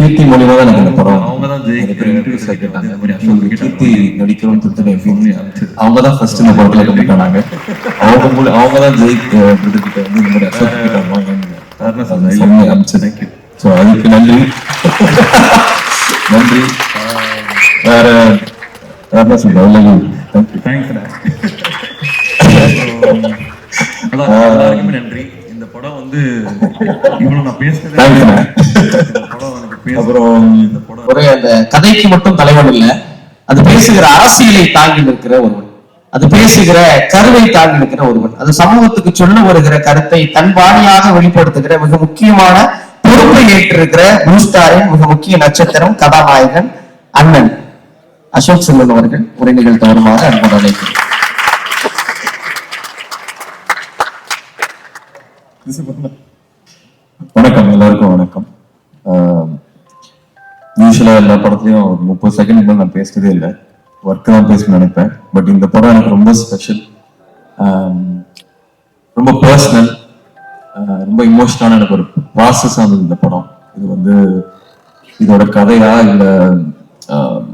கீர்த்தி மூலியமா தான் இந்த படம் அவங்க தான் ஜெயிக்க கீர்த்தி. அனுப்பிச்சது. அவங்க தான் ஃபர்ஸ்ட் இந்த படத்துல கம்பிட்டாங்க அவங்க மூலம் அவங்க தான் ஜெயிக் பிரதர் கிட்ட வந்து இந்த மாதிரி அசோக் கிட்ட. ஸோ அதுக்கு நன்றி. நன்றி. வேற வேற என்ன சொல்றேன் எல்லாருக்குமே நன்றி. இந்த படம் வந்து இவ்வளவு நான் பேசுனதே அப்புறம் ஒரு அந்த கதைக்கு மட்டும் தலைவன் இல்ல அது பேசுகிற அரசியலை தாங்கி நிற்கிற ஒருவன். அது பேசுகிற கருவை தாங்கி நிற்கிற ஒருவன். அது சமூகத்துக்கு சொல்ல வருகிற கருத்தை தன் வாணியாக வெளிப்படுத்துகிற மிக முக்கியமான பொறுப்பை ஏற்றிருக்கிற ப்ளூ ஸ்டாரின் மிக முக்கிய நட்சத்திரம் கதாநாயகன் அண்ணன் அசோக் செல்வன் அவர்கள் உரை நிகழ்த்தவருமாக அன்புடன் அழைக்கிறேன். வணக்கம் எல்லாருக்கும் வணக்கம். யூஸ்வலாக எல்லா படத்துலையும் ஒரு முப்பது செகண்ட் மேலே நான் பேசுறதே இல்லை. ஒர்க் தான் பேசணும்னு நினைப்பேன். பட் இந்த படம் எனக்கு ரொம்ப ஸ்பெஷல் um, ரொம்ப பர்சனல் uh, ரொம்ப இமோஷனலான எனக்கு ஒரு ப்ராசஸ் ஆனது இந்த படம். இது வந்து இதோட கதையா இல்லை um,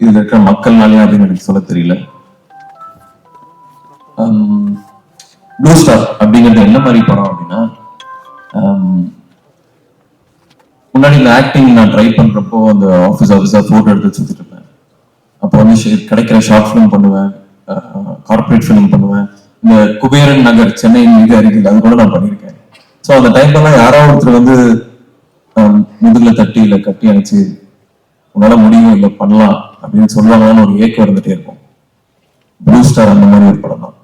இதில் இருக்கிற மக்கள்னாலயா அப்படின்னு எனக்கு சொல்ல தெரியல. Um, ப்ளூ ஸ்டார் அப்படிங்கிறது என்ன மாதிரி படம் அப்படின்னா முன்னாடி இந்த ஆக்டிங் நான் ட்ரை பண்றப்போ அந்த ஆஃபீஸ் ஆஃபீஸா போட்டோ எடுத்து சுத்திட்டு இருப்பேன். அப்போ வந்து கிடைக்கிற ஷார்ட் ஃபிலிம் பண்ணுவேன் கார்ப்பரேட் ஃபிலிம் பண்ணுவேன். இந்த குபேரன் நகர் சென்னை மிக அருகில் அது கூட நான் பண்ணியிருக்கேன். ஸோ அந்த டைம்லலாம் யாரோ ஒருத்தர் வந்து முதுகில் தட்டி இல்லை கட்டி அணைச்சு உன்னால முடியும் இல்லை பண்ணலாம் அப்படின்னு சொல்லுவாங்கன்னு ஒரு ஏக்கம் இருந்துட்டே இருக்கும். ப்ளூ ஸ்டார் அந்த மாதிரி ஒரு படம் தான்.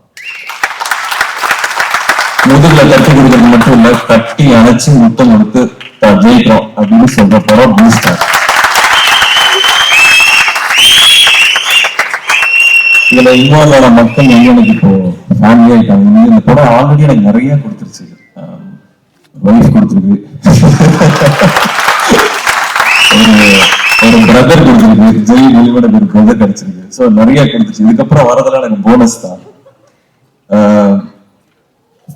முதுகில் தட்டி கொடுக்கறது மட்டும் இல்லை தட்டி அணைச்சு முத்தம் கொடுத்து "தான் ஜெயிக்கிறோம் அப்படின்னு சொல்ற படம் ப்ளூ ஸ்டார் இதுல இன்வால்வ் ஆன மக்கள் வந்து எனக்கு இப்போ ஃபேமிலி ஆயிட்டாங்க இந்த- படம் ஆல்ரெடி எனக்கு நிறைய கொடுத்துருச்சு ஒய்ஃப் கொடுத்துருக்கு ஒரு ஒரு பிரதர் கொடுத்துருக்கு ஜெய் வெளிவட ஒரு பிரதர் கிடைச்சிருக்கு ஸோ நிறைய கொடுத்துருச்சு இதுக்கப்புறம் வரதெல்லாம் எனக்கு போனஸ் தான்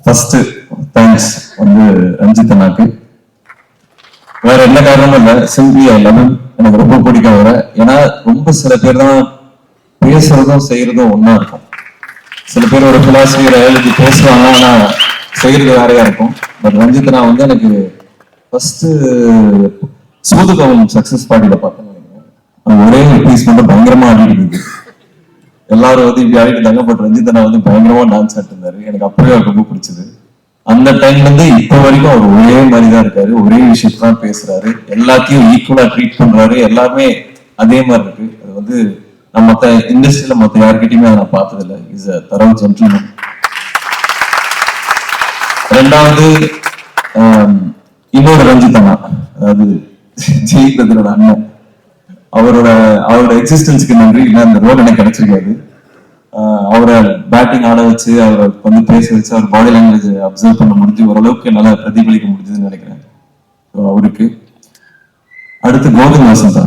ஃபர்ஸ்ட் தேங்க்ஸ் வந்து ரஞ்சித் அண்ணாக்கு வேற என்ன காரணமும் இல்லை. சிம்பிளி ஐ லவ் எனக்கு ரொம்ப பிடிக்கும் வர ஏன்னா ரொம்ப சில பேர் தான் பேசுறதும் செய்யறதும் ஒன்னா இருக்கும். சில பேர் ஒரு பிலாசபி எழுதி பேசுவாங்க ஆனா செய்யறது வேறையா இருக்கும். பட் ரஞ்சித் நான் வந்து எனக்கு ஃபர்ஸ்ட் சூதுகவும் சக்சஸ் பார்ட்டியில பார்த்தேன் ஒரே பீஸ் மட்டும் பயங்கரமா ஆடிட்டு இருந்தது. எல்லாரும் வந்து இப்படி ஆடிட்டு இருந்தாங்க பட் ரஞ்சித் அண்ணா வந்து பயங்கரமா டான்ஸ் ஆடிட்டு இருந்தாரு. எனக்கு அப்பவே ரொம்ப பிடிச்சது. அந்த டைம்ல இருந்து இப்ப வரைக்கும் அவர் ஒரே மாதிரி தான் இருக்காரு. ஒரே விஷயத்தை தான் பேசுறாரு. எல்லாத்தையும் ஈக்குவலா ட்ரீட் பண்றாரு. எல்லாமே அதே மாதிரி இருக்கு. அது வந்து நான் மத்த இண்டஸ்ட்ரியில மத்த யார்கிட்டயுமே அதை நான் பார்த்ததில்ல. இஸ் அ தரவு ஜென்டில்மேன் ரெண்டாவது um, இன்னொரு ரஞ்சித் அண்ணா அதாவது ஜெயிக்கிறதுல அண்ணன். அவரோட அவரோட எக்ஸிஸ்டன்ஸ்க்கு நன்றி. இல்லை அந்த ரோல் எனக்கு கிடைச்சிருக்காது. அவரை பேட்டிங் ஆட வச்சு அவரை வந்து பேச வச்சு அவர் பாடி லாங்குவேஜ் அப்சர்வ் பண்ண முடிஞ்சு ஓரளவுக்கு என்னால் பிரதிபலிக்க முடிஞ்சதுன்னு நினைக்கிறேன். அவருக்கு அடுத்து கோவிந்த் வசந்தா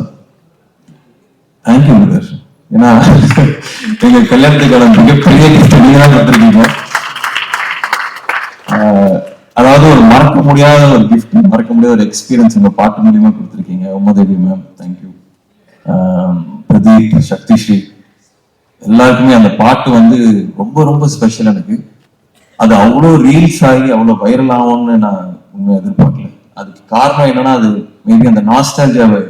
தேங்க்யூ பிரதர் ஏன்னா எங்க கல்யாணத்துக்கான மிகப்பெரிய கிஃப்ட் நீங்க தான் கொடுத்துருக்கீங்க. அதாவது ஒரு மறக்க முடியாத ஒரு கிஃப்ட் மறக்க முடியாத ஒரு எக்ஸ்பீரியன்ஸ் உங்க பாட்டு மூலியமா கொடுத்துருக்கீங்க. Umadevi ma'am thank you Pradeep Sakthisri எல்லாருக்குமே அந்த பாட்டு வந்து ரொம்ப ரொம்ப ஸ்பெஷல் எனக்கு. அது அவ்வளோ ரீல்ஸ் ஆகி அவ்வளோ வைரல் ஆகும்னு நான் உண்மையை எதிர்பார்க்கல. அதுக்கு காரணம் என்னன்னா அது மேபி அந்த நாஸ்டாலஜியாவை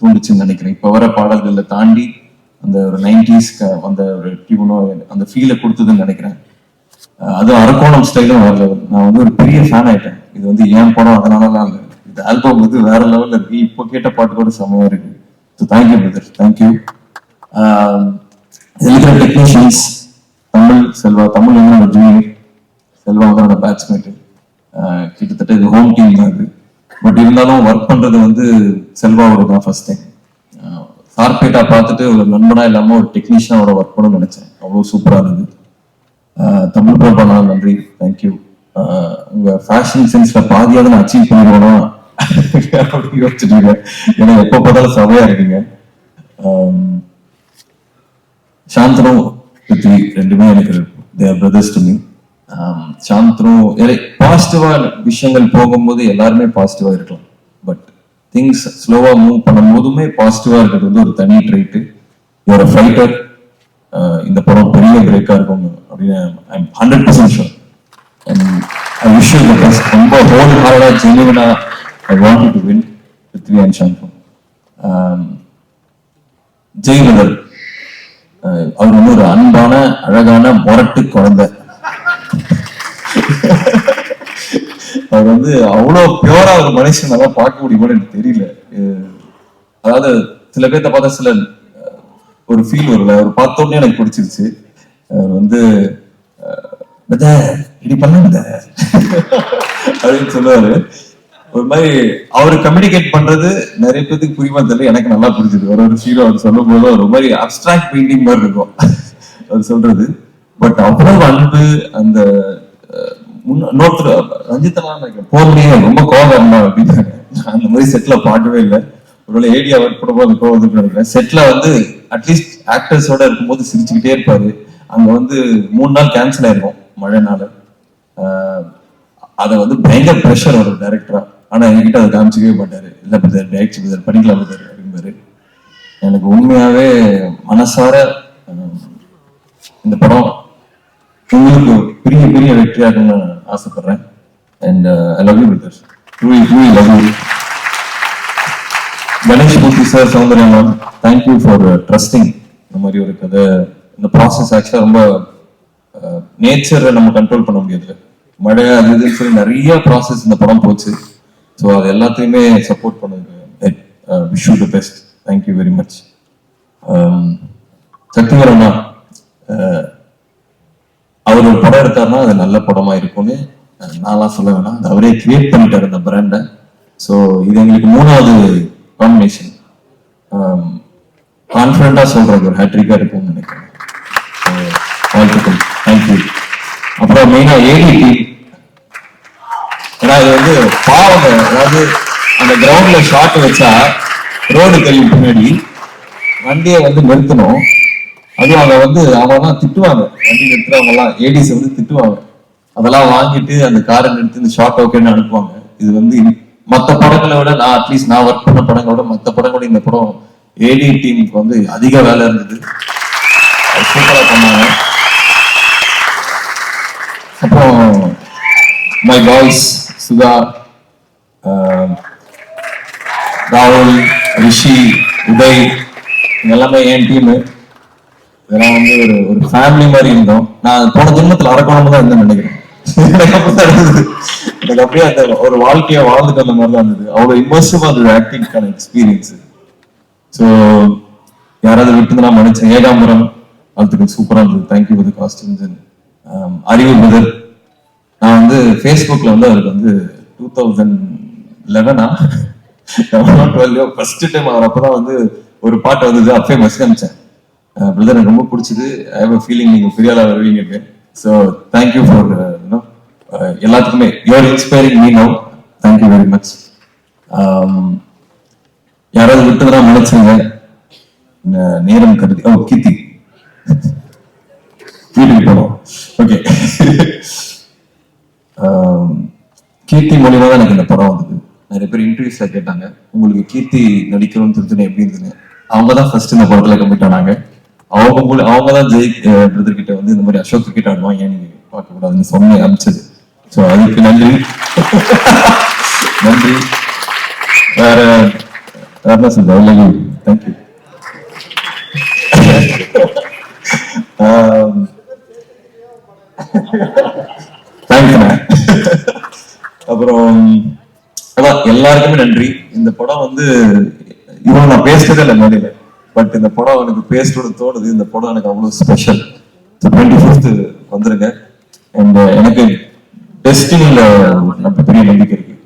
தூண்டுச்சுன்னு நினைக்கிறேன். இப்போ வர பாடல்களை தாண்டி அந்த ஒரு நைன்டிஸ்க்கு அந்த ஒரு டியூனோ அந்த ஃபீலை கொடுத்ததுன்னு நினைக்கிறேன். அது அதுவும் அரக்கோணம் ஸ்டைலும் வேற லெவல் நான் வந்து ஒரு பெரிய ஃபேன் ஆயிட்டேன். இது வந்து ஏன் படம்? அதனாலலாம் இல்லை இந்த ஆல்பம் வந்து வேற லெவலில் இருக்கு. இப்போ கேட்ட பாட்டு கூட செமையா இருக்கு. So thank you brother thank you இருக்கிற டெக்னீஷியன்ஸ் தமிழ் செல்வா தமிழ் வந்து ஜூனியர் செல்வா வந்து பேட்ச்மேட்டு கிட்டத்தட்ட இது ஹோம் டீம் தான் இது. பட் இருந்தாலும் ஒர்க் பண்ணுறது வந்து செல்வாவோட தான் ஃபர்ஸ்ட் டைம் சார்பேட்டா பார்த்துட்டு ஒரு நண்பனா இல்லாமல் ஒரு டெக்னீஷியனோட ஒர்க் பண்ணணும்னு நினச்சேன். அவ்வளோ சூப்பராக இருந்தது. தமிழ் பிரபா நன்றி. தேங்க்யூ உங்க ஃபேஷன் சென்ஸ்ல பாதியாவது நான் அச்சீவ் பண்ணிடுவேனா? அப்படின்னு யோசிச்சுட்டு இருக்கேன். ஏன்னா எப்போ பார்த்தாலும் சமையா இருக்கீங்க. சாந்தனும் சாந்தனு பிருத்வி ரெண்டுமே எனக்கு தேர் பிரதர்ஸ் டு மீ சாந்தனும் பாசிட்டிவா விஷயங்கள் போகும்போது எல்லாருமே பாசிட்டிவா இருக்கலாம். பட் திங்ஸ் ஸ்லோவா மூவ் பண்ணும் போதுமே பாசிட்டிவா இருக்கிறது வந்து ஒரு தனி ட்ரைட்டு ஒரு ஃபைட்டர் இந்த படம் பெரிய பிரேக்கா இருக்கும் அப்படின்னு I'm hundred percent sure and I wish you best ரொம்ப ஹோல் ஹார்டா ஜெனுவனா I want to win Prithvi and Shambu Jayalalithar அவர் வந்து ஒரு அன்பான அழகான மொரட்டு குழந்தை. அவர் வந்து அவ்வளவு பியூரா ஒரு மனுஷன் நல்லா பார்க்க முடியுமான்னு எனக்கு தெரியல. அதாவது சில பேர்த்த பார்த்தா சில ஒரு ஃபீல் வரல அவர் பார்த்த உடனே எனக்கு பிடிச்சிருச்சு. அவர் வந்து இப்படி பண்ண அப்படின்னு சொல்லுவாரு. ஒரு மாதிரி அவர் கம்யூனிகேட் பண்றது நிறைய பேருக்கு புரியுமா தெரியல எனக்கு நல்லா புரிஞ்சுது. ஒரு ஒரு ஃபீல் அவர் சொல்லும் போது ஒரு மாதிரி அப்டிராக்ட் பெயிண்டிங் மாதிரி இருக்கும். அவர் சொல்றது. பட் அவ்வளவு அன்பு அந்த அஹ், முன்ன- இன்னொருத்தர் ரஞ்சித்தெல்லாம் நினைக்கிறேன். போர்லயே ரொம்ப கோபம் இருந்தா அப்படின்னு. அந்த மாதிரி செட்ல பார்க்கவே இல்லை. ஒருவேளை ஏடியா ஒர்க் பண்ணும்போது அந்த கோவம் வந்துட்டு நினைக்கிறேன். செட்ல வந்து அட்லீஸ்ட் ஆக்டர்ஸோட இருக்கும்போது சிரிச்சுக்கிட்டே இருப்பாரு. அங்க வந்து மூணு நாள் கேன்சல் ஆயிருக்கும் மழைனால. ஆஹ் அதை வந்து பயங்கர ப்ரெஷர் வரும் டைரக்டரா ஆனா என்கிட்ட அதை காமிச்சிக்கவே மாட்டாரு. இல்ல பிரதர் டேக்ஸ் பிரதர் படிக்கலாம் பிரதர் அப்படிம்பாரு. எனக்கு உண்மையாவே மனசார இந்த படம் உங்களுக்கு பெரிய பெரிய வெற்றியாகணும்னு நான் ஆசைப்படுறேன். And I love you brother truly truly love you Ganesh Murthy sir Soundarya ma'am thank you for trusting இந்த மாதிரி ஒரு கதை இந்த ப்ராசஸ் ஆக்சுவலாக ரொம்ப நேச்சரை நம்ம கண்ட்ரோல் பண்ண முடியாது மழை அது இதுன்னு சொல்லி நிறைய ப்ராசஸ் இந்த படம் போச்சு. ஸோ அது எல்லாத்தையுமே சப்போர்ட் பண்ணுங்க wish you the best thank you very much சக்திவர் அண்ணா அவர் ஒரு படம் எடுத்தாருன்னா அது நல்ல படமா இருக்கும்னு நான்லாம் சொல்ல வேணாம். அவரே கிரியேட் பண்ணிட்டார் அந்த பிராண்டை ஸோ இது எங்களுக்கு மூணாவது காம்பினேஷன் கான்ஃபிடண்டா சொல்றது ஒரு ஹேட்ரிக்கா இருக்கும்னு நினைக்கிறேன். வாழ்த்துக்கள். தேங்க்யூ அப்புறம் மெயினா ஏடி ஏன்னா இது வந்து பாவம் அதாவது அந்த கிரவுண்ட்ல ஷாட் வச்சா ரோடு தெரியும் பின்னாடி வண்டியை வந்து நிறுத்தணும். அதுவும் அவங்க வந்து அவங்க தான் திட்டுவாங்க. வண்டி நிறுத்துறவங்க எல்லாம் ஏடிஸ் வந்து திட்டுவாங்க. அதெல்லாம் வாங்கிட்டு அந்த காரை நிறுத்தி இந்த ஷார்ட் ஓகேன்னு அனுப்புவாங்க. இது வந்து மற்ற படங்களை விட நான் அட்லீஸ்ட் நான் ஒர்க் பண்ண படங்களோட மற்ற படங்களோட இந்த படம் ஏடி டீமுக்கு வந்து அதிக வேலை இருந்தது. சூப்பராக பண்ணாங்க. அப்புறம் மை பாய்ஸ் சுதா ராகுல் ரிஷி உதய் எல்லாமே என் டீமு இதெல்லாம் வந்து ஒரு ஒரு ஃபேமிலி மாதிரி இருந்தோம். நான் போன ஜென்மத்துல அரக்கோணம் தான் இருந்தேன் நினைக்கிறேன். எனக்கு இருந்தது. அப்படியே அந்த ஒரு வாழ்க்கையை வாழ்ந்துட்டு அந்த மாதிரி தான் இருந்தது. அவ்வளவு இமர்சிவா இருந்தது ஆக்டிங்க்கான எக்ஸ்பீரியன்ஸ் ஸோ யாராவது விட்டுருந்தா மன்னிச்சேன் ஏகாம்பரம் வாழ்த்துக்கள். சூப்பரா இருந்தது. Thank you for costumes and Arivu முதல் நான் வந்து ஃபேஸ்புக்கில் வந்து அவருக்கு வந்து டூ தௌசண்ட் லெவனா டுவெல்யோ ஃபர்ஸ்ட் டைம் அவர் அப்பதான் வந்து ஒரு பாட்டு வந்தது அப்பயே மெசேஜ் அனுப்பிச்சேன். பிரதர் எனக்கு ரொம்ப பிடிச்சது. ஐ ஹவ் ஃபீலிங் நீங்கள் பெரிய வருவீங்க ஸோ தேங்க்யூ ஃபார் எல்லாத்துக்குமே. You are inspiring me no thank you very much யாராவது விட்டுதான் மன்னிச்சுங்க நேரம் கருதி ஓ கீர்த்தி. வீட்டுக்கு போனோம் ஓகே கீர்த்தி மூலியமா தான் எனக்கு இந்த படம் வந்தது. நிறைய பேர் இன்டர்வியூஸ்ல கேட்டாங்க உங்களுக்கு கீர்த்தி நடிக்கணும்னு தெரிஞ்சுன்னு எப்படி இருந்ததுன்னு அவங்க தான் ஃபர்ஸ்ட் இந்த படத்துல கம்மிட் ஆனாங்க. அவங்க மூலி அவங்க தான் ஜெய் பிரதர் கிட்ட வந்து இந்த மாதிரி அசோக் கிரிக்கெட் ஆடுவான் ஏன் நீங்க பார்க்க கூடாதுன்னு சொன்ன ஸோ அதுக்கு நன்றி. நன்றி. வேற வேற என்ன சொல்றேன் தேங்க்யூ தேங்க்ஸ்ண்ணே அப்புறம் அதான் எல்லாருக்குமே நன்றி. இந்த படம் வந்து இவன் நான் பேசுறதே இல்லை மேடையில. பட் இந்த படம் எனக்கு பேசணும்னு தோணுது. இந்த படம் எனக்கு அவ்வளவு ஸ்பெஷல் டுவெண்ட்டி ஃபிஃப்த் வந்துருங்க. அண்ட் uh, எனக்கு டெஸ்டினில நம்ம பெரிய நம்பிக்கை இருக்கு.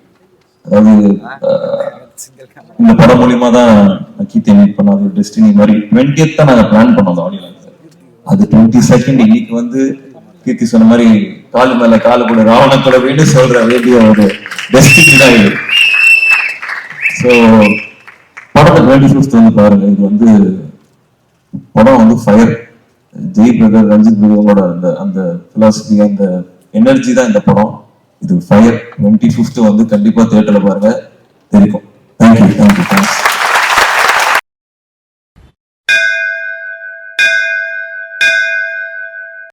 அதாவது uh, இந்த படம் மூலியமா தான் நான் கீர்த்தி மீட் பண்ணாது டெஸ்டினி மாதிரி டுவெண்ட்டியத் தான் நாங்கள் பிளான் பண்ணோம் அந்த ஆடியோ அது டுவெண்ட்டி செகண்ட் இன்னைக்கு வந்து கீர்த்தி சொன்ன மாதிரி காலு மேல காலு கூட ராவண கூட சொல்ற வேண்டிய ஒரு டெஸ்டினி தான் இது. ஸோ படத்தை டுவெண்ட்டி ஃபிஃப்த் வந்து பாருங்க இது வந்து படம் வந்து ஃபயர் ஜெய் பிரதர் ரஞ்சித் பிரதரோட அந்த அந்த பிலாசபி அந்த எனர்ஜி தான் இந்த படம். இது ஃபயர் டுவெண்ட்டி ஃபிஃப்த் வந்து கண்டிப்பாக தேட்டரில் பாருங்க. தேங்க்ஸ்